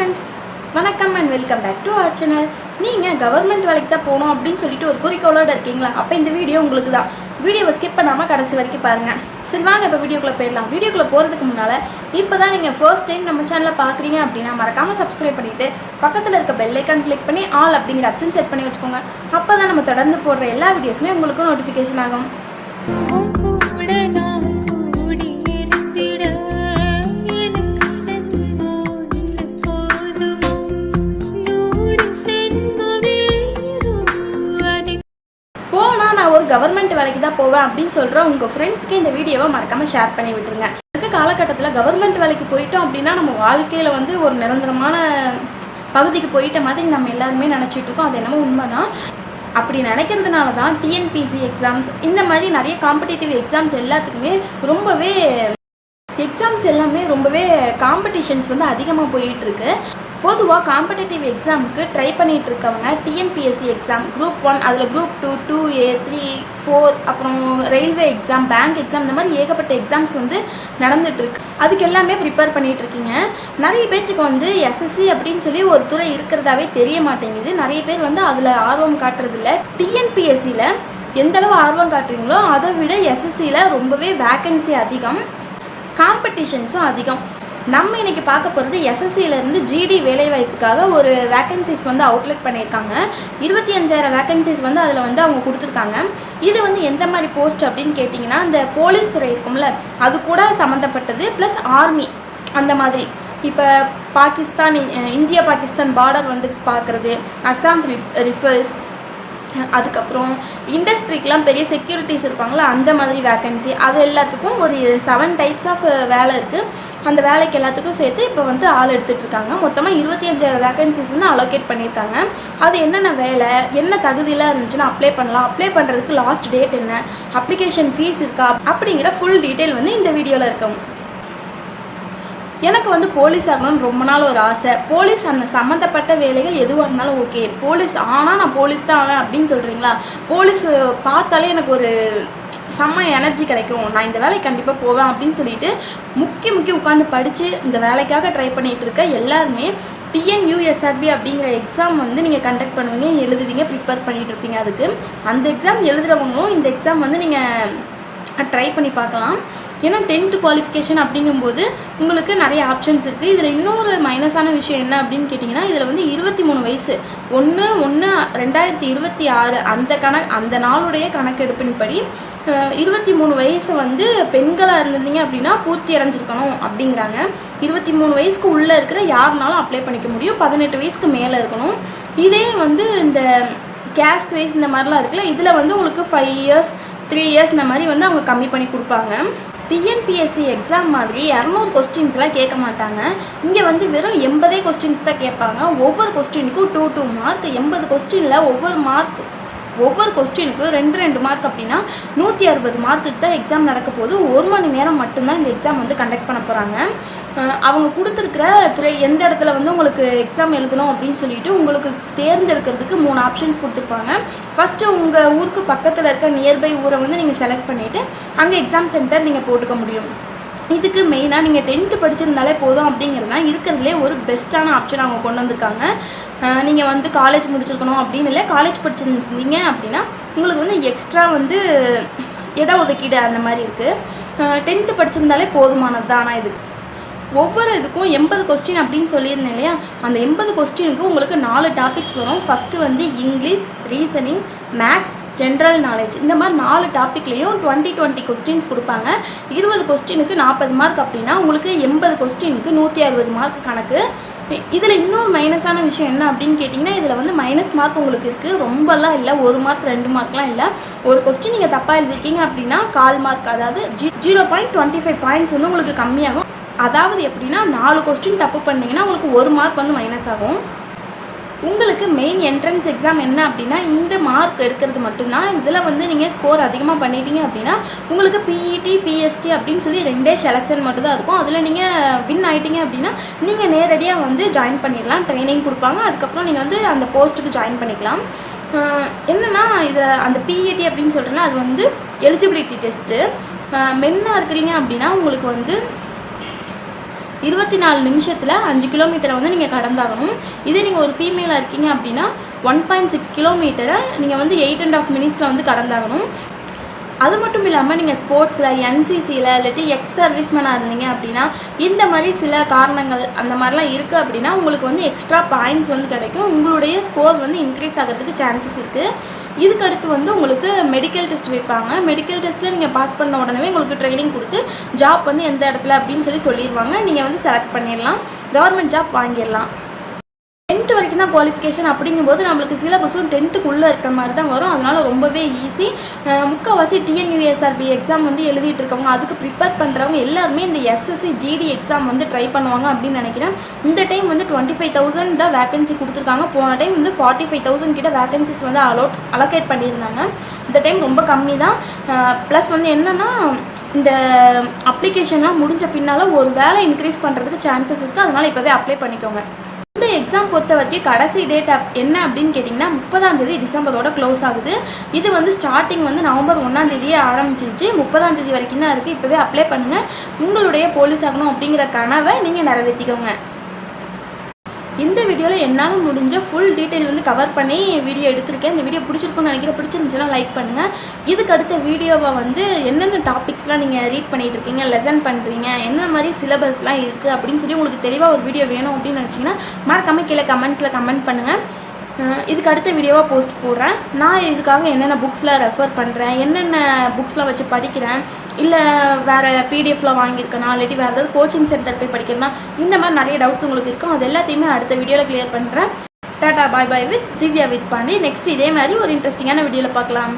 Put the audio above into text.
Friends வணக்கம் and welcome back to our channel நீங்கள் government வேலைக்கு தான் போகணும் அப்படின்னு சொல்லிட்டு ஒரு குறிக்கோளோட இருக்கீங்களா? அப்போ இந்த வீடியோ உங்களுக்கு தான். வீடியோவை ஸ்கிப் பண்ணாமல் கடைசி வரைக்கும் பாருங்கள் சரி வாங்க இப்போ வீடியோக்குள்ளே போயிடலாம். வீடியோக்குள்ளே போகிறதுக்கு முன்னால் இப்போ தான் நீங்கள் ஃபர்ஸ்ட் டைம் நம்ம சேனலை பார்க்குறீங்க அப்படின்னா மறக்காமல் சப்ஸ்கிரைப் பண்ணிவிட்டு பக்கத்தில் இருக்க பெல்லைக்கான் கிளிக் பண்ணி ஆல் அப்படிங்கிற ஆப்ஷன் செட் பண்ணி வச்சுக்கோங்க. அப்போ தான் நம்ம தொடர்ந்து போடுற எல்லா வீடியோஸுமே உங்களுக்கு நோட்டிஃபிகேஷன் ஆகும். அப்படின்னு சொல்கிற உங்கள் ஃப்ரெண்ட்ஸ்க்கு இந்த வீடியோவை மறக்காமல் ஷேர் பண்ணி விட்டுருங்க. இருக்க காலகட்டத்தில் கவர்மெண்ட் வேலைக்கு போயிட்டோம் அப்படின்னா நம்ம வாழ்க்கையில் வந்து ஒரு நிரந்தரமான பகுதிக்கு போயிட்ட மாதிரி நம்ம எல்லாருமே நினச்சிட்டு இருக்கோம். அது என்னமோ உண்மை தான் அப்படி நினைக்கிறதுனால தான் டிஎன்பிசி எக்ஸாம்ஸ் இந்த மாதிரி நிறைய காம்படிட்டிவ் எக்ஸாம்ஸ் எல்லாத்துக்குமே ரொம்பவே எக்ஸாம்ஸ் எல்லாமே ரொம்பவே காம்படிஷன்ஸ் வந்து அதிகமாக போயிட்டுருக்கு பொதுவாக காம்படிட்டிவ் எக்ஸாமுக்கு ட்ரை பண்ணிகிட்டு இருக்கவங்க டிஎன்பிஎஸ்சி எக்ஸாம் குரூப் ஒன் அதில் group two two A three four அப்புறம் ரயில்வே எக்ஸாம் பேங்க் எக்ஸாம் இந்த மாதிரி ஏகப்பட்ட எக்ஸாம்ஸ் வந்து நடந்துகிட்ருக்கு அதுக்கு எல்லாமே ப்ரிப்பேர் பண்ணிகிட்டு இருக்கீங்க நிறைய பேர்த்துக்கு வந்து எஸ்எஸ்சி அப்படின்னு சொல்லி ஒரு துறை இருக்கிறதாவே தெரிய மாட்டேங்குது. நிறைய பேர் வந்து அதில் ஆர்வம் காட்டுறதில்ல. டிஎன்பிஎஸ்சியில் எந்தளவு ஆர்வம் காட்டுறீங்களோ அதை விட எஸ்எஸ்சியில் ரொம்பவே வேக்கன்சி அதிகம். காம்படிஷன்ஸும் அதிகம். நம்ம இன்னைக்கு பார்க்க போகிறது எஸ்எஸ்சியிலேருந்து ஜிடி வேலைவாய்ப்புக்காக ஒரு வேக்கன்சிஸ் வந்து அவுட்லெட் பண்ணியிருக்காங்க. இருபத்தி அஞ்சாயிரம் வேக்கன்சிஸ் வந்து அதில் வந்து அவங்க கொடுத்துருக்காங்க. இது வந்து எந்த மாதிரி போஸ்ட் அப்படின்னு கேட்டிங்கன்னா அந்த போலீஸ் துறை இருக்கும்ல அது கூட சம்மந்தப்பட்டது ப்ளஸ் ஆர்மி அந்த மாதிரி. இப்போ பாகிஸ்தான் இந்தியா பாகிஸ்தான் பார்டர் வந்து பார்க்குறது அஸ்ஸாம் ரிஃபல்ஸ் அதுக்கப்புறம் இண்டஸ்ட்ரிக்கெலாம் பெரிய செக்யூரிட்டிஸ் இருப்பாங்களா அந்த மாதிரி வேக்கன்சி அது எல்லாத்துக்கும் ஒரு செவன் டைப்ஸ் ஆஃப் வேலை இருக்குது அந்த வேலைக்கு எல்லாத்துக்கும் சேர்த்து இப்போ வந்து ஆள் எடுத்துகிட்டு இருக்காங்க. மொத்தமாக இருபத்தி அஞ்சாயிரம் வேக்கன்சிஸ் வந்து அலோகேட் பண்ணியிருக்காங்க. அது என்னென்ன வேலை என்ன தகுதியில் இருந்துச்சுன்னா அப்ளை பண்ணலாம். அப்ளை பண்ணுறதுக்கு லாஸ்ட் டேட் என்ன அப்ளிகேஷன் ஃபீஸ் இருக்கா அப்படிங்கிற ஃபுல் டீட்டெயில் வந்து இந்த வீடியோவில் இருக்கும். எனக்கு வந்து போலீஸ் ஆகணும்னு ரொம்ப நாள் ஒரு ஆசை. போலீஸ் அந்த சம்மந்தப்பட்ட வேலைகள் எதுவாக இருந்தாலும் ஓகே போலீஸ் ஆனால் நான் போலீஸ் தான் ஆவேன் அப்படின்னு சொல்கிறீங்களா போலீஸ் பார்த்தாலே எனக்கு ஒரு செம்ம எனர்ஜி கிடைக்கும். நான் இந்த வேலைக்கு கண்டிப்பாக போவேன் அப்படின்னு சொல்லிட்டு முக்கிய முக்கிய உட்காந்து படித்து இந்த வேலைக்காக ட்ரை பண்ணிகிட்டு இருக்க எல்லாருமே டிஎன்யூஎஸ்ஆர்பி அப்படிங்கிற எக்ஸாம் வந்து நீங்கள் கண்டக்ட் பண்ணுவீங்க எழுதுவீங்க ப்ரிப்பேர் பண்ணிட்டு இருப்பீங்க. அதுக்கு அந்த எக்ஸாம் எழுதுகிறவங்களும் இந்த எக்ஸாம் வந்து நீங்கள் ட்ரை பண்ணி பார்க்கலாம். ஏன்னா டென்த்து குவாலிஃபிகேஷன் அப்படிங்கும்போது உங்களுக்கு நிறைய ஆப்ஷன்ஸ் இருக்குது இதில் இன்னொரு மைனஸான விஷயம் என்ன அப்படின்னு கேட்டிங்கன்னா இதில் வந்து இருபத்தி மூணு வயசு. ஒன்று ஒன்று ரெண்டாயிரத்தி இருபத்தி ஆறு அந்த கணக் அந்த நாளுடைய கணக்கெடுப்பின்படி இருபத்தி மூணு வயசு வந்து பெண்களாக இருந்திருந்தீங்க அப்படின்னா பூர்த்தி அடைஞ்சிருக்கணும் அப்படிங்கிறாங்க. இருபத்தி மூணு வயசுக்கு உள்ளே இருக்கிற யாருனாலும் அப்ளை பண்ணிக்க முடியும். பதினெட்டு வயசுக்கு மேலே இருக்கணும். இதே வந்து இந்த கேஸ்ட் வைஸ் இந்த மாதிரிலாம் இருக்குல்ல இதில் வந்து உங்களுக்கு ஃபைவ் இயர்ஸ் த்ரீ இயர்ஸ் இந்த மாதிரி வந்து அவங்க கம்மி பண்ணி கொடுப்பாங்க. டிஎன்பிஎஸ்சி எக்ஸாம் மாதிரி இரநூறு கொஸ்டின்ஸ்லாம் கேட்க மாட்டாங்க. இங்கே வந்து வெறும் எண்பதே கொஸ்டின்ஸ் தான் கேட்பாங்க. ஒவ்வொரு கொஸ்டினுக்கும் டூ டூ மார்க் எண்பது கொஸ்டினில் ஒவ்வொரு மார்க் ஒவ்வொரு கொஸ்டினுக்கு ரெண்டு ரெண்டு மார்க் அப்படின்னா நூற்றி அறுபது மார்க்குக்கு தான் எக்ஸாம் நடக்க போது ஒரு மணி நேரம் மட்டும்தான் இந்த எக்ஸாம் வந்து கண்டக்ட் பண்ண போகிறாங்க அவங்க கொடுத்துருக்குற துறை எந்த இடத்துல வந்து உங்களுக்கு எக்ஸாம் எழுதணும் அப்படின்னு சொல்லிட்டு உங்களுக்கு தேர்ந்தெடுக்கிறதுக்கு மூணு ஆப்ஷன்ஸ் கொடுத்துருப்பாங்க. ஃபஸ்ட்டு உங்கள் ஊருக்கு பக்கத்தில் இருக்க நியர்பை ஊரை வந்து நீங்கள் செலக்ட் பண்ணிவிட்டு அங்கே எக்ஸாம் சென்டர் நீங்கள் போட்டுக்க முடியும். இதுக்கு மெயினாக நீங்கள் டென்த்து படிச்சிருந்தாலே போதும் அப்படிங்கிறது தான் இருக்கிறதுலே ஒரு பெஸ்ட்டான ஆப்ஷன் அவங்க கொண்டு வந்திருக்காங்க. நீங்கள் வந்து காலேஜ் முடிச்சிருக்கணும் அப்படின்னு இல்லை காலேஜ் படிச்சிருந்தீங்க அப்படின்னா உங்களுக்கு வந்து எக்ஸ்ட்ரா வந்து இட ஒதுக்கீடு அந்த மாதிரி இருக்குது டென்த்து படிச்சிருந்தாலே போதுமானது தான் ஆனால் இதுக்கு ஒவ்வொரு இதுக்கும் எண்பது கொஸ்டின் அப்படின்னு சொல்லியிருந்தேன் இல்லையா? அந்த எண்பது கொஸ்டினுக்கு உங்களுக்கு நாலு டாபிக்ஸ் வரும். ஃபஸ்ட்டு வந்து English reasoning maths general knowledge இந்த மாதிரி நாலு டாப்பிக்லேயும் டுவெண்ட்டி டுவெண்ட்டி கொஸ்டின்ஸ் கொடுப்பாங்க. இருபது கொஸ்டினுக்கு நாற்பது மார்க் அப்படின்னா உங்களுக்கு எண்பது கொஸ்டினுக்கு நூற்றி அறுபது மார்க் கணக்கு. இதில் இன்னொரு மைனஸான விஷயம் என்ன அப்படின்னு கேட்டிங்கன்னா இதில் வந்து மைனஸ் மார்க் உங்களுக்கு இருக்குது ரொம்பலாம் இல்லை. ஒரு மார்க் ரெண்டு மார்க்லாம் இல்லை. ஒரு கொஸ்டின் நீங்கள் தப்பாக எழுதிருக்கீங்க அப்படின்னா கால் மார்க் அதாவது G zero point twenty five points வந்து உங்களுக்கு கம்மியாகும். அதாவது எப்படின்னா நாலு கொஸ்டின் தப்பு பண்ணீங்கன்னா உங்களுக்கு ஒரு மார்க் வந்து மைனஸ் ஆகும். உங்களுக்கு மெயின் என்ட்ரன்ஸ் எக்ஸாம் என்ன அப்படின்னா இந்த மார்க் எடுக்கிறது மட்டும்தான். இதில் வந்து நீங்கள் ஸ்கோர் அதிகமாக பண்ணிட்டீங்க அப்படின்னா உங்களுக்கு பிஇடி பிஎஸ்டி அப்படின்னு சொல்லி ரெண்டே செலெக்ஷன் மட்டும்தான் இருக்கும். அதில் நீங்கள் வின் ஆகிட்டீங்க அப்படின்னா நீங்கள் நேரடியாக வந்து ஜாயின் பண்ணிடலாம். ட்ரைனிங் கொடுப்பாங்க. அதுக்கப்புறம் நீங்கள் வந்து அந்த போஸ்ட்டுக்கு ஜாயின் பண்ணிக்கலாம். என்னென்னா இதில் அந்த பிஇடி அப்படின்னு சொல்கிறேன்னா அது வந்து எலிஜிபிலிட்டி டெஸ்ட்டு மென்னாக இருக்கிறீங்க அப்படின்னா உங்களுக்கு வந்து இருபத்தி நாலு நிமிஷத்தில் அஞ்சு கிலோமீட்டரை வந்து நீங்கள் கடந்தாகணும். இதே நீங்கள் ஒரு ஃபீமேலாக இருக்கீங்க அப்படின்னா ஒன் பாயிண்ட் சிக்ஸ் கிலோமீட்டரை நீங்கள் வந்து எயிட் அண்ட் ஆஃப் மினிட்ஸில் வந்து கடந்தாகணும். அது மட்டும் இல்லாமல் நீங்கள் ஸ்போர்ட்ஸில் என்சிசியில் இல்லாட்டி எக்ஸ் சர்வீஸ்மேனாக இருந்தீங்க அப்படின்னா இந்த மாதிரி சில காரணங்கள் அந்த மாதிரிலாம் இருக்குது அப்படின்னா உங்களுக்கு வந்து எக்ஸ்ட்ரா பாயிண்ட்ஸ் வந்து கிடைக்கும். உங்களுடைய ஸ்கோர் வந்து இன்க்ரீஸ் ஆகிறதுக்கு சான்சஸ் இருக்குது இதுக்கு அடுத்து வந்து உங்களுக்கு மெடிக்கல் டெஸ்ட் வைப்பாங்க. மெடிக்கல் டெஸ்ட்டில் நீங்கள் பாஸ் பண்ண உடனே உங்களுக்கு ட்ரைனிங் கொடுத்து ஜாப் வந்து எந்த இடத்துல அப்படின்னு சொல்லி சொல்லிடுவாங்க நீங்கள் வந்து செலக்ட் பண்ணிடலாம். கவர்மெண்ட் ஜாப் வாங்கிடலாம். தான் குவாலிஃபிகேஷன் அப்படிங்கும்போது நம்மளுக்கு சிலபஸும் டென்த்துக்குள்ளே இருக்கிற மாதிரி தான் வரும். அதனால் ரொம்பவே ஈஸி முக்கால்வாசி டிஎன்யூஎஸ்ஆர்பி எக்ஸாம் வந்து எழுதிட்டு இருக்கவங்க அதுக்கு ப்ரிப்பேர் பண்ணுறவங்க எல்லாருமே இந்த எஸ்எஸ்சி ஜிடி எக்ஸாம் வந்து ட்ரை பண்ணுவாங்க அப்படின்னு நினைக்கிறேன். இந்த டைம் வந்து டுவெண்ட்டி ஃபைவ் தௌசண்ட் தான் வேகன்சி கொடுத்துருக்காங்க. போன டைம் வந்து ஃபார்ட்டி ஃபைவ் தௌசண்ட் கிட்ட வேகன்சிஸ் வந்து அலோட் அலோகேட் பண்ணியிருந்தாங்க. இந்த டைம் ரொம்ப கம்மி தான். ப்ளஸ் வந்து என்னென்னா இந்த அப்ளிகேஷன்லாம் முடிஞ்ச பின்னால் ஒரு வேலை இன்க்ரீஸ் பண்ணுறதுக்கு சான்சஸ் இருக்குது அதனால் இப்போவே அப்ளை பண்ணிக்கோங்க. எக்ஸாம் பொறுத்த வரைக்கும் கடைசி டேட் அப் என்ன அப்படின்னு கேட்டிங்கன்னா முப்பதாம் தேதி டிசம்பரோட க்ளோஸ் ஆகுது. இது வந்து ஸ்டார்டிங் வந்து நவம்பர் ஒன்றாம் தேதியே ஆரம்பிச்சிருச்சு. முப்பதாம் தேதி வரைக்கும் தான் இருக்குது இப்போவே அப்ளை பண்ணுங்கள் உங்களுடைய போலீஸ் ஆகணும் அப்படிங்கிற கனவை நீங்கள் நிறைவேற்றிக்கோங்க இந்த வீடியோவில் என்னால் முடிஞ்ச ஃபுல் டீட்டெயில் வந்து கவர் பண்ணி வீடியோ எடுத்திருக்கேன். இந்த வீடியோ பிடிச்சிருக்குன்னு நினைக்கிறேன். பிடிச்சிருந்துச்சுன்னா லைக் பண்ணுங்கள் இதுக்கு அடுத்த வீடியோவை வந்து என்னென்ன டாபிக்ஸ்லாம் நீங்கள் ரீட் பண்ணிகிட்டு இருக்கீங்க லெசன் பண்ணுறீங்க என்ன மாதிரி சிலபஸ்லாம் இருக்குது அப்படின்னு சொல்லி உங்களுக்கு தெளிவாக ஒரு வீடியோ வேணும் அப்படின்னு நினச்சிங்கன்னா மறக்காமல் கீழே கமெண்ட்ஸில் கமெண்ட் பண்ணுங்கள் இதுக்கு அடுத்த வீடியோவாக போஸ்ட் போடுறேன். நான் இதுக்காக என்னென்ன புக்ஸ்லாம் ரெஃபர் பண்ணுறேன் என்னென்ன புக்ஸ்லாம் வச்சு படிக்கிறேன் இல்லை வேறு பிடிஎஃப்லாம் வாங்கியிருக்கேனா இல்லாட்டி வேறு ஏதாவது கோச்சிங் சென்டர் போய் படிக்கிறேன்னா இந்த மாதிரி நிறைய டவுட்ஸ் உங்களுக்கு இருக்கும். அது எல்லாத்தையுமே அடுத்த வீடியோவில் க்ளியர் பண்ணுறேன் ta ta bye bye with Divya with Pandi next இதே மாதிரி ஒரு இன்ட்ரெஸ்டிங்கான வீடியோவில் பார்க்கலாம்.